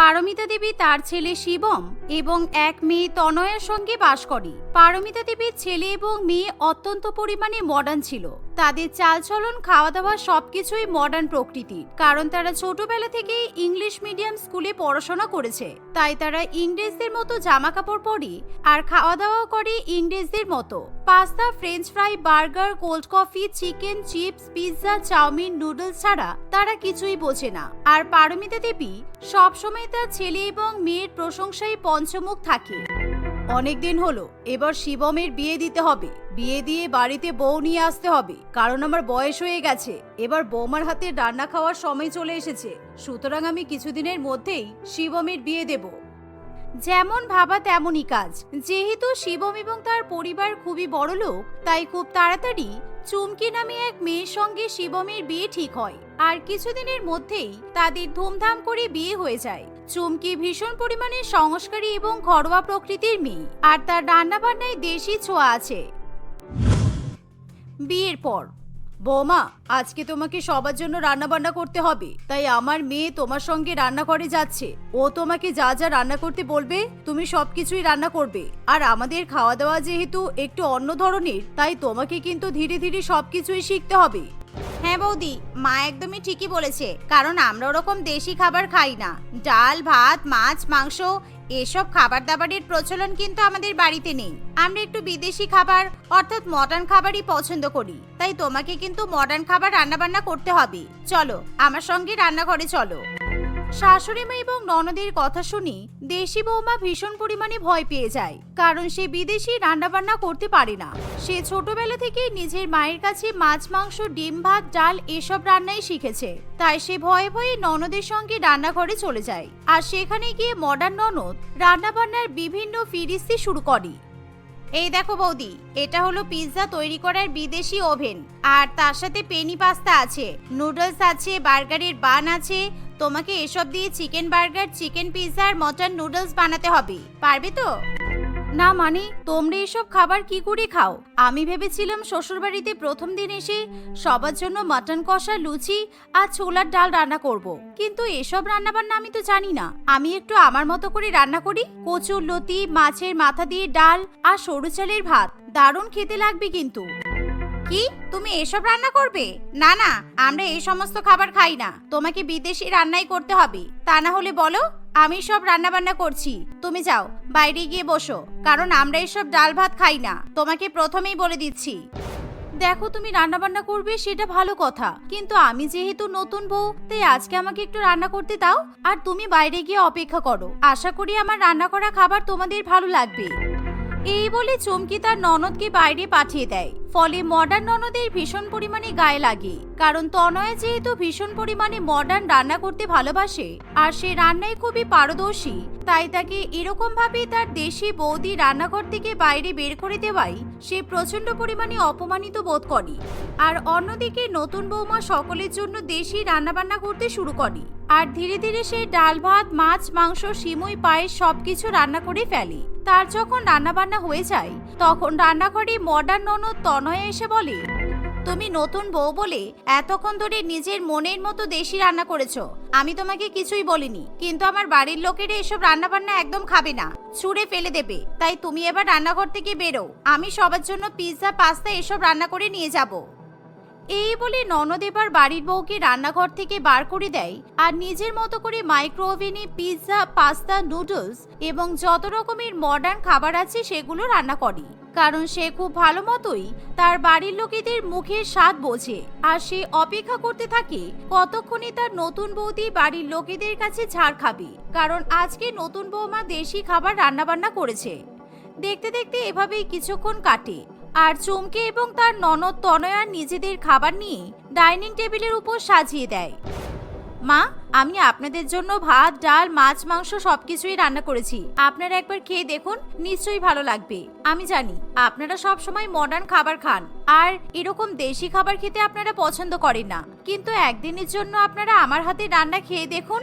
পারমিতা দেবী তার ছেলে শিবম এবং এক মেয়ে তনয়ের সঙ্গে বাস করে। পারমিতা দেবীর ছেলে এবং মেয়ে অত্যন্ত পরিমাণে মডার্ন ছিল। তাদের চালচলন খাওয়া দাওয়া সবকিছুই মডার্ন প্রকৃতির কারণ তারা ছোটবেলা থেকেই ইংলিশ মিডিয়াম স্কুলে পড়াশোনা করেছে। তাই তারা ইংরেজদের মতো জামা কাপড় পরে আর খাওয়া দাওয়াও করে ইংরেজদের মতো। Pasta French fry burger cold coffee chicken chips pizza chowmein noodles ছাড়া তারা কিছুই বোঝে না। আর পারমিতা দেবী সবসময় তার ছেলে এবং মেয়ের প্রশংসায় পঞ্চমুখ থাকে। অনেকদিন হলো, এবার শিবমের বিয়ে দিতে হবে। বিয়ে দিয়ে বাড়িতে বউ নিয়ে আসতে হবে, কারণ আমার বয়স হয়ে গেছে। এবার বৌমার হাতে রান্না খাওয়ার সময় চলে এসেছে। সুতরাং আমি কিছুদিনের মধ্যেই শিবমের বিয়ে দেব। যেমন ভাবা তেমনই কাজ। যেহেতু শিবম এবং তার পরিবার খুবই বড় লোক, তাই খুব তাড়াতাড়ি চুমকি নামে এক মেয়ের সঙ্গে শিবমের বিয়ে ঠিক হয়। আর কিছুদিনের মধ্যেই তাদের ধুমধাম করে বিয়ে হয়ে যায়। চুমকি ভীষণ পরিমাণে সংস্কারী এবং ঘরোয়া প্রকৃতির মেয়ে। আর তার রান্নাবান্নায় দেশি ছোঁয়া আছে। বিয়ের পর, বৌমা, আজকে তোমাকে সবার জন্য রান্না বান্না করতে হবে। তাই আমার মেয়ে তোমার সঙ্গে রান্নাঘরে যাচ্ছে। ও তোমাকে যা যা রান্না করতে বলবে, তুমি সবকিছুই রান্না করবে। আর আমাদের খাওয়া দাওয়া যেহেতু একটু অন্য ধরনের, তাই তোমাকে কিন্তু ধীরে ধীরে সবকিছুই শিখতে হবে। হ্যাঁ বৌদি, মা একদমই ঠিকই বলেছে। কারণ আমরা ওরকম দেশি খাবার খাই না। ডাল, ভাত, মাছ, মাংস, এসব খাবার দাবারের প্রচলন কিন্তু আমাদের বাড়িতে নেই। আমরা একটু বিদেশি খাবার, অর্থাৎ মডার্ন খাবারই পছন্দ করি। তাই তোমাকে কিন্তু মডার্ন খাবার রান্নাবান্না করতে হবে। চলো, আমার সঙ্গে রান্নাঘরে চলো। শাশুড়ি মা এবং ননদের কথা শুনি দেশি বৌমা ভীষণ পরিমাণে ভয় পেয়ে যায়, কারণ সে বিদেশি রান্নাবান্না করতে পারে না। সে ছোটবেলা থেকেই নিজের মায়ের কাছে মাছ, মাংস, ডিম, ভাত, ডাল এসব রান্নাই শিখেছে। তাই সে ভয়ে ভয়ে ননদের সঙ্গে রান্নাঘরে চলে যায় আর সেখানে গিয়ে মডার্ন ননদ রান্নাবান্নার বিভিন্ন ফিরিস্তি শুরু করে। এই দেখো বৌদি, এটা হলো পিৎজা তৈরি করার বিদেশি ওভেন আর তার সাথে পেনি পাস্তা আছে নুডলস আছে বার্গারের বান আছে তোমাকে এসব দিয়ে চিকেন বার্গার, চিকেন পিৎজা আর মটন নুডলস বানাতে হবে। পারবে তো? না মানে তোমরা এসব খাবার কি করে খাও? আমি ভেবেছিলাম শ্বশুরবাড়িতে প্রথম দিন এসে সবার জন্য মাটন কষা, লুচি আর ছোলার ডাল রান্না করব। কিন্তু এসব রান্না বান্না আমি তো জানি না। আমি একটু আমার মতো করে রান্না করি? কচুর লতি, মাছের মাথা দিয়ে ডাল আর সরু চালের ভাত। দারুণ খেতে লাগবে কিন্তু। কি? তুমি এসব রান্না করবে? না না, আমরা এই সমস্ত খাবার খাই না। তোমাকে বিদেশি রান্নাই করতে হবে। তা না হলে বলো, আমি সব রান্না বান্না করছি। তুমি যাও, বাইরে গিয়ে বসো, কারণ আমরা এসব ডাল ভাত খাই না। তোমাকে প্রথমেই বলে দিচ্ছি। দেখো তুমি রান্না বান্না করবে, সেটা ভালো কথা। কিন্তু আমি যেহেতু নতুন বউ, তাই আজকে আমাকে একটু রান্না করতে দাও, আর তুমি বাইরে গিয়ে অপেক্ষা করো। আশা করি আমার রান্না করা খাবার তোমাদের ভালো লাগবে। এই বলে চমকি তার ননদকে বাইরে পাঠিয়ে দেয়। ফলে মডার্ন ননদের ভীষণ পরিমাণে গায়ে লাগে। কারণ তনয় যেহেতু ভীষণ পরিমাণে মডার্ন রান্না করতে ভালোবাসে, আর সে রান্নায় খুবই পারদর্শী, তাই তাকে এরকম ভাবে তার দেশি বৌদি রান্নাঘর থেকে বাইরে বের করে দেওয়াই সে প্রচণ্ড পরিমাণে অপমানিত বোধ করে। আর অন্যদিকে নতুন বৌমা সকলের জন্য দেশি রান্নাবান্না করতে শুরু করে। আর ধীরে ধীরে সে ডাল ভাত, মাছ, মাংস, সিমুই, পায়েস সবকিছু রান্না করে ফেলে। তার যখন রান্নাবান্না হয়ে যায়, তখন রান্নাঘরে মডার্ন ননদ তনয়া এসে বলে, তুমি নতুন বউ বলে এতক্ষণ ধরে নিজের মনের মতো দেশি রান্না করেছ। আমি তোমাকে কিছুই বলিনি, কিন্তু আমার বাড়ির লোকেরা এসব রান্না বান্না একদম খাবে না, ছুঁড়ে ফেলে দেবে। তাই তুমি এবার রান্নাঘর থেকে বেরো। আমি সবার জন্য পিৎজা, পাস্তা এসব রান্না করে নিয়ে যাব। এই বলে ননদ এবার বাড়ির বউকে রান্নাঘর থেকে বার করে দেয় আর নিজের মতো করে মাইক্রো ওভেনে পিৎজা, পাস্তা, নুডলস এবং যত রকমের মডার্ন খাবার আছে সেগুলো রান্না করে। কারণ সে খুব ভালো মতোই তার বাড়ির লোকেদের মুখের স্বাদ বোঝে আর সে অপেক্ষা করতে থাকে কতক্ষণে তার নতুন বৌদি বাড়ির লোকেদের কাছে ঝাড় খাবে। কারণ আজকে নতুন বৌমা দেশি খাবার রান্নাবান্না করেছে। দেখতে দেখতে এভাবেই কিছুক্ষণ কাটে। আর চমকে এবং তার ননদ তনয়া নিজেদের খাবার নিয়ে ডাইনিং টেবিলের উপর সাজিয়ে দেয়। মা, আমি আপনাদের জন্য ভাত, ডাল, মাছ, মাংস সবকিছুই রান্না করেছি। আপনারা একবার খেয়ে দেখুন, নিশ্চয়ই ভালো লাগবে। আমি জানি, আপনারা সব সময় মডার্ন খাবার খান। আর এরকম দেশি খাবার খেতে আপনারা পছন্দ করেন না। কিন্তু একদিনের জন্য আপনারা আমার হাতে রান্না খেয়ে দেখুন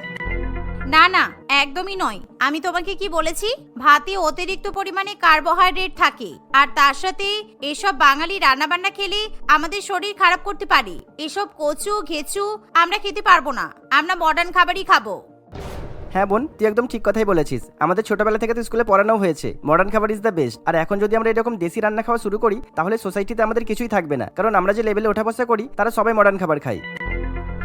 না না, একদমই নয়। আমি তোমাকে কি বলেছি? ভাতে অতিরিক্ত পরিমাণে কার্বোহাইড্রেট থাকে। আর তার সাথে এসব বাঙালি রান্নাবান্না খেলে আমাদের শরীর খারাপ করতে পারে। এসব কচু, ঘেচু আমরা খেতে পারব না। আমরা মডার্ন খাবারই খাব। হ্যাঁ বোন, তুই একদম ঠিক কথাই বলেছিস। আমাদের ছোটবেলা থেকে তো স্কুলে পড়ানো হয়েছে। মডার্ন খাবার ইজ দ্য বেস্ট আর এখন যদি আমরা এরকম দেশি রান্না খাওয়া শুরু করি, তাহলে সোসাইটিতে আমাদের কিছুই থাকবে না। কারণ আমরা যে লেভেলে ওঠা বসা করি, তারা সবাই মডার্ন খাবার খাই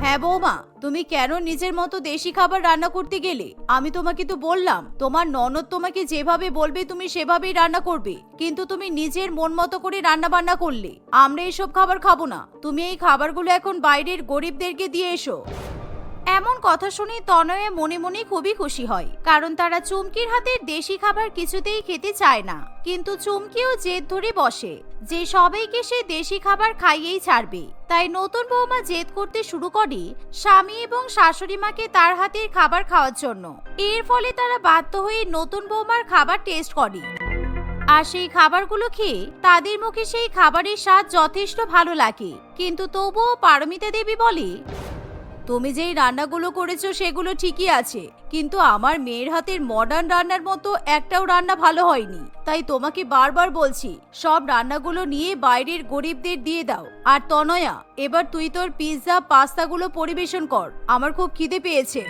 হ্যাঁ বৌমা, তুমি কেন নিজের মতো দেশি খাবার রান্না করতে গেলে? আমি তোমাকে তো বললাম, তোমার ননদ তোমাকে যেভাবে বলবে, তুমি সেভাবেই রান্না করবে। কিন্তু তুমি নিজের মন মতো করে রান্না বান্না করলে, আমরা এসব খাবার খাব না। তুমি এই খাবারগুলো এখন বাইরের গরিবদেরকে দিয়ে এসো। এমন কথা শুনে তনয়ে মনে মনে খুবই খুশি হয়, কারণ তারা চুমকির হাতের দেশি খাবার কিছুতেই খেতে চায় না। কিন্তু চুমকিও জেদ ধরে বসে যে সবাইকে সে দেশি খাবার খাইয়েই ছাড়বে। তাই নতুন বৌমা জেদ করতে শুরু করে স্বামী এবং শাশুড়ি মাকে তার হাতের খাবার খাওয়ার জন্য। এর ফলে তারা বাধ্য হয়ে নতুন বৌমার খাবার টেস্ট করে। আর সেই খাবারগুলো খেয়ে তাদের মুখে সেই খাবারের স্বাদ যথেষ্ট ভালো লাগে। কিন্তু তবুও পারমিতা দেবী বলে তুমি যেই রান্নাগুলো করেছ সেগুলো ঠিকই আছে, কিন্তু আমার মেয়ের হাতের মডার্ন রান্নার মতো একটাও রান্না ভালো হয়নি। তাই তোমাকে বারবার বলছি, সব রান্নাগুলো নিয়ে বাইরের গরিবদের দিয়ে দাও। আর তনয়া, এবার তুই তোর পিৎজা পাস্তাগুলো পরিবেশন কর। আমার খুব খিদে পেয়েছে।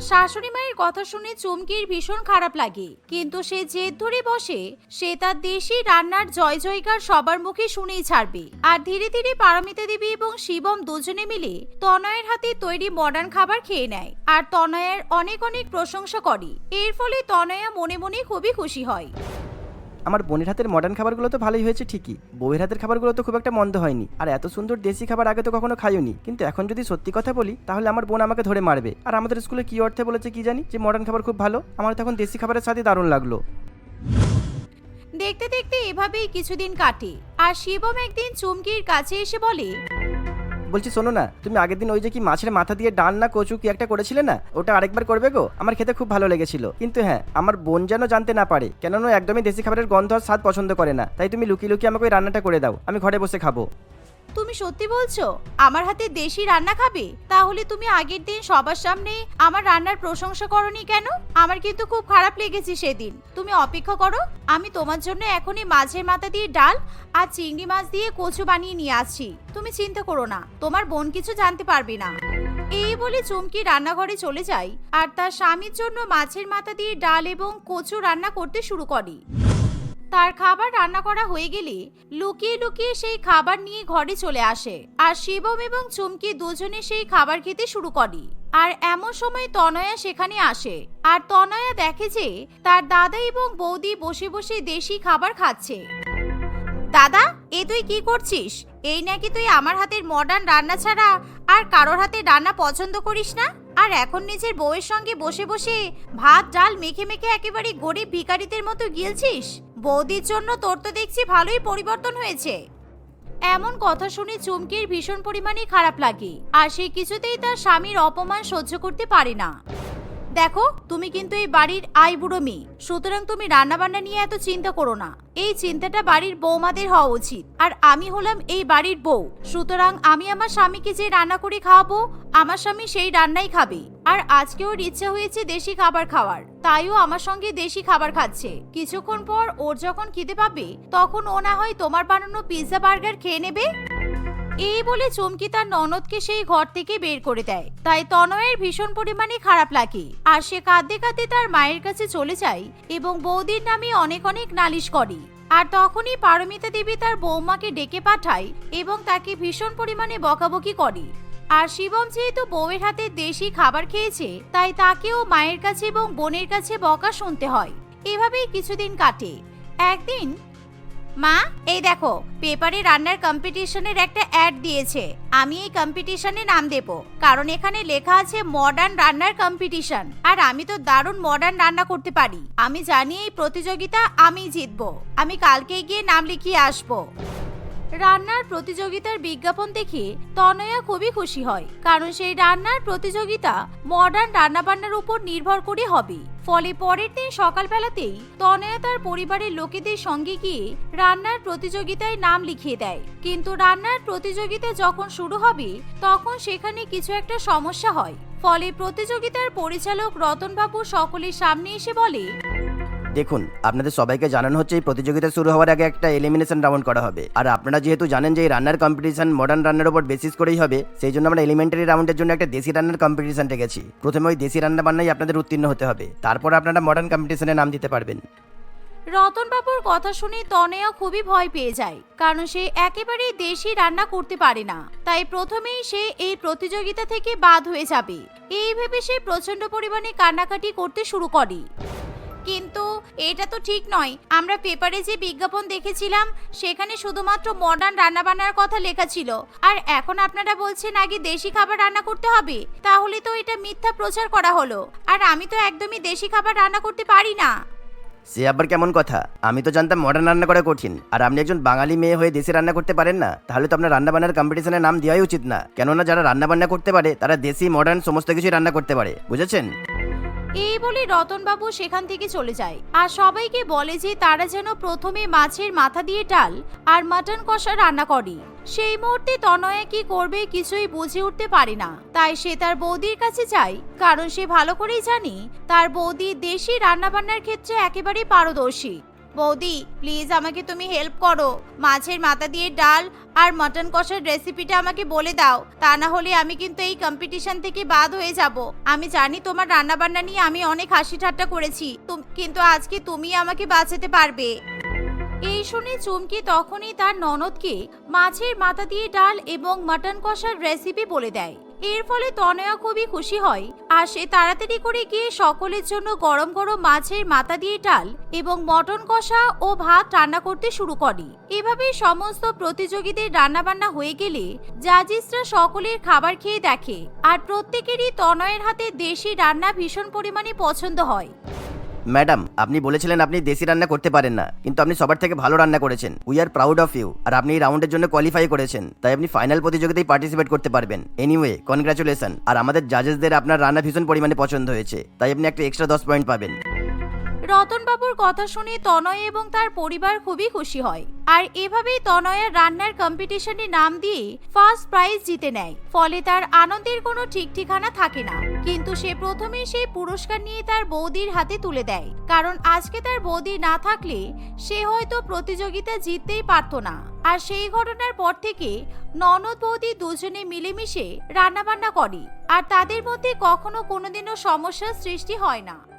শাশুড়ি মায়ের কথা শুনে চুমকির ভীষণ খারাপ লাগে। কিন্তু সে জেদ ধরে বসে, সে তার দেশি রান্নার জয় জয়কার সবার মুখে শুনেই ছাড়বে। আর ধীরে ধীরে পারমিতা দেবী এবং শিবম দুজনে মিলে তনয়ের হাতে তৈরি মডার্ন খাবার খেয়ে নেয়। আর তনয়ের অনেক অনেক প্রশংসা করে। এর ফলে তনয়া মনে মনে খুবই খুশি হয়। আমার বোনের হাতের মডার্ন খাবারগুলো তো ভালোই হয়েছে ঠিকই। বউয়ের হাতের খাবারগুলো তো খুব একটা মন্দ হয়নি। আর এত সুন্দর দেশি খাবার আগে তো কখনো খাইওনি। কিন্তু এখন যদি সত্যি কথা বলি, তাহলে আমার বোন আমাকে ধরে মারবে। আর আমাদের স্কুলে কি অর্থে বলেছে কি জানি? যে মডার্ন খাবার খুব ভালো, আমার তখন দেশি খাবারের সাথে দারুণ লাগল। দেখতে দেখতে এভাবেই কিছুদিন কাটে। আর শিবম একদিন চুমকির কাছে এসে বলে বলছি, শোনো না, তুমি আগের দিন ওই যে কি মাছের মাথা দিয়ে ডাল না কচু কি একটা করেছিলে না? ওটা আরেকবার করবে গো? আমার খেতে খুব ভালো লেগেছিল। কিন্তু হ্যাঁ আমার বোন যেন জানতে না পারে, কেননা একদমই দেশি খাবারের গন্ধ আর স্বাদ পছন্দ করে না। তাই তুমি লুকিয়ে লুকিয়ে আমাকে ওই রান্নাটা করে দাও, আমি ঘরে বসে খাব। তুমি সত্যি বলছো? আমার হাতে দেশি রান্না খাবে? তাহলে তুমি আগের দিন সবার সামনে আমার রান্নার প্রশংসা করনি কেন? আমার কিন্তু খুব খারাপ লেগেছে সেদিন। তুমি অপেক্ষা করো, আমি তোমার জন্য এখনই মাছের মাথা দিয়ে ডাল আর চিংড়ি মাছ দিয়ে কচু বানিয়ে নিয়ে আসছি। তুমি চিন্তা করো না, তোমার বোন কিছু জানতে পারবে না। এই বলে চুমকি রান্নাঘরে চলে যায় আর তার স্বামীর জন্য মাছের মাথা দিয়ে ডাল এবং কচু রান্না করতে শুরু করে। তার খাবার রান্না করা হয়ে গেলে লুকিয়ে লুকিয়ে সেই খাবার নিয়ে ঘরে চলে আসে। আর শিবম এবং চুমকি দুজনে সেই খাবার খেতে শুরু করে। আর এমন সময় তনয়া সেখানে আসে। আর তনয়া দেখে যে তার দাদা এবং বৌদি বসে বসে দেশি খাবার খাচ্ছে। দাদা, এ তুই কি করছিস? এই নাকি তুই আমার হাতের মডার্ন রান্না ছাড়া আর কারোর হাতে রান্না পছন্দ করিস না? আর এখন নিজের বউয়ের সঙ্গে বসে বসে ভাত, ডাল মেখে মেখে একেবারে গরিব ভিখারিদের মতো গিলছিস? বৌদির জন্য তোর তো দেখছি ভালোই পরিবর্তন হয়েছে। এমন কথা শুনে চুমকির ভীষণ পরিমাণে খারাপ লাগে, আর সে কিছুতেই তার স্বামীর অপমান সহ্য করতে পারে না। দেখো, তুমি কিন্তু এই বাড়ির আই বুড়ো মেয়ে। সুতরাং তুমি রান্না বান্না নিয়ে এত চিন্তা করো না। এই চিন্তাটা বাড়ির বৌমাদের হওয়া উচিত। আর আমি হলাম এই বাড়ির বউ। সুতরাং আমি আমার স্বামীকে যে রান্না করে খাওয়াবো, আমার স্বামী সেই রান্নাই খাবে। আর আজকে ওর ইচ্ছা হয়েছে দেশি খাবার খাওয়ার। তাইও আমার সঙ্গে দেশি খাবার খাচ্ছে। কিছুক্ষণ পর ওর যখন খিদে পাবে, তখন ও না হয় তোমার বানানো পিৎজা বার্গার খেয়ে নেবে? এই বলে চমকি তার ননদকে সেই ঘর থেকে বের করে দেয়। তাই তনয়ের ভীষণ পরিমাণে খারাপ লাগে। আর সে কাঁদতে কাঁদতে তার মায়ের কাছে চলে যায় এবং বৌদির নামে অনেক অনেক নালিশ করে। আর তখনই পারমিতা দেবী তার বৌমাকে ডেকে পাঠায় এবং তাকে ভীষণ পরিমাণে বকাবকি করে। আর শিবম যেহেতু বউয়ের হাতে দেশি খাবার খেয়েছে, তাই তাকেও মায়ের কাছে এবং বোনের কাছে বকা শুনতে হয়। এভাবেই কিছুদিন কাটে। একদিন মা, এই দেখো, পেপারে রান্নার কম্পিটিশনের একটা অ্যাড দিয়েছে। আমি এই কম্পিটিশনে নাম দেব, কারণ এখানে লেখা আছে মডার্ন রান্নার কম্পিটিশন আর আমি তো দারুণ মডার্ন রান্না করতে পারি। আমি জানি এই প্রতিযোগিতা আমি জিতবো। আমি কালকে গিয়ে নাম লিখিয়ে আসব। রান্নার প্রতিযোগিতার বিজ্ঞাপন দেখে তনয়া খুবই খুশি হয়, কারণ সেই রান্নার প্রতিযোগিতা মডার্ন রান্নাবান্নার উপর নির্ভর করে হবে। ফলে পরের দিন সকালবেলাতেই তনয়া তার পরিবারের লোকেদের সঙ্গে গিয়ে রান্নার প্রতিযোগিতায় নাম লিখিয়ে দেয়। কিন্তু রান্নার প্রতিযোগিতা যখন শুরু হবে, তখন সেখানে কিছু একটা সমস্যা হয়। ফলে প্রতিযোগিতার পরিচালক রতনবাবু সকলের সামনে এসে বলে দেখুন, আপনাদের সবাইকে জানানো হচ্ছে এই প্রতিযোগিতা শুরু হওয়ার আগে একটা এলিমিনেশন রাউন্ড করা হবে। আর আপনারা যেহেতু জানেন যে এই রান্নার কম্পিটিশন মডার্ন রান্নার উপর বেসিস করেই হবে, সেই জন্য আমরা এলিমেন্টারি রাউন্ডের জন্য একটা দেশি রান্নার কম্পিটিশন রেখেছি। প্রথমে ওই দেশি রান্না বান্নাই আপনাদের উত্তীর্ণ হতে হবে। তারপর আপনারা মডার্ন কম্পিটিশনে নাম দিতে পারবেন। রতনবাবুর কথা শুনে তনয়া খুবই ভয় পেয়ে যায়, কারণ সে একেবারেই দেশি রান্না করতে পারে না। তাই প্রথমেই সে এই প্রতিযোগিতা থেকে বাদ হয়ে যাবে। এই ভেবে সে প্রচণ্ড পরিমাণে কান্নাকাটি করতে শুরু করে। কিন্তু এটা তো ঠিক নয়। আমরা পেপারে যে বিজ্ঞাপন দেখেছিলাম, সেখানে শুধুমাত্র মডার্ন রান্নাবান্নার কথা লেখা ছিল। আর এখন আপনারা বলছেন আগে দেশি খাবার রান্না করতে হবে? তাহলে তো এটা মিথ্যা প্রচার করা হলো। আর আমি তো একদমই দেশি খাবার রান্না করতে পারি না। সে আবার কেমন কথা? আমি তো জানতাম মডার্ন রান্না করা কঠিন। আর আপনি একজন বাঙালি মেয়ে হয়ে দেশে রান্না করতে পারেন না? তাহলে তো আপনার রান্না বান্নার কম্পিটিশনে নাম দেওয়াই উচিত না। কেননা যারা রান্না বান্না করতে পারে, তারা দেশি মডার্ন সমস্ত কিছুই রান্না করতে পারে। বুঝেছেন? এই বলে রতনবাবু সেখান থেকে চলে যায়। আর সবাইকে বলে যে তারা যেন প্রথমে মাছের মাথা দিয়ে ডাল আর মাটন কষা রান্না করে। সেই মুহূর্তে তনয়া কি করবে কিছুই বুঝে উঠতে পারে না। তাই সে তার বৌদির কাছে যায়, কারণ সে ভালো করেই জানি তার বৌদি দেশি রান্নাবান্নার ক্ষেত্রে একেবারে পারদর্শী। বৌদি প্লিজ আমাকে তুমি হেল্প করো। মাছের মাথা দিয়ে ডাল আর মটন কষার রেসিপিটা আমাকে বলে দাও। তা না হলে আমি কিন্তু এই কম্পিটিশন থেকে বাদ হয়ে যাব। আমি জানি তোমার রান্না বান্না নিয়ে আমি অনেক হাসি ঠাট্টা করেছি। কিন্তু আজকে তুমি আমাকে বাঁচাতে পারবে। এই শুনে চুমকি তখনই তার ননদকে মাছের মাথা দিয়ে ডাল এবং মটন কষার রেসিপি বলে দেয়। এর ফলে তনয়া খুবই খুশি হয় আর সে তাড়াতাড়ি করে গিয়ে সকলের জন্য গরম গরম মাছের মাথা দিয়ে ডাল এবং মটন কষা ও ভাত রান্না করতে শুরু করে। এভাবে সমস্ত প্রতিযোগীদের রান্নাবান্না হয়ে গেলে জাজিসরা সকলের খাবার খেয়ে দেখে আর প্রত্যেকেরই তনয়ের হাতে দেশি রান্না ভীষণ পরিমাণে পছন্দ হয়। ম্যাডাম, আপনি বলেছিলেন আপনি দেশি রান্না করতে পারেন না, কিন্তু আপনি সবার থেকে ভালো রান্না করেছেন। We are proud of you আর আপনি এই রাউন্ডের জন্য কোয়ালিফাই করেছেন, তাই আপনি ফাইনাল প্রতিযোগিতায় পার্টিসিপেট করতে পারবেন। এনিওয়ে কনগ্রাচুলেশন আর আমাদের জাজেসদের আপনার রান্না ভীষণ পরিমাণে পছন্দ হয়েছে, তাই আপনি একটা এক্সট্রা দশ পয়েন্ট পাবেন। রতনবাবুর কথা শুনে তনয় এবং তার পরিবার খুবই খুশি হয়। আর এভাবেই তনয়া রান্নার কম্পিটিশনে নাম দিয়ে ফার্স্ট প্রাইজ জিতে নেয়। ফলে তার আনন্দের কোনো ঠিক ঠিকানা থাকে না। কিন্তু সে প্রথমে সেই পুরস্কার নিয়ে তার বৌদির হাতে তুলে দেয়। কারণ আজকে তার বৌদি না থাকলে সে হয়তো প্রতিযোগিতা জিততেই পারতো না। আর সেই ঘটনার পর থেকে ননদ বৌদি দুজনে মিলেমিশে রান্নাবান্না করে। আর তাদের মধ্যে কখনো কোনোদিনও সমস্যার সৃষ্টি হয় না।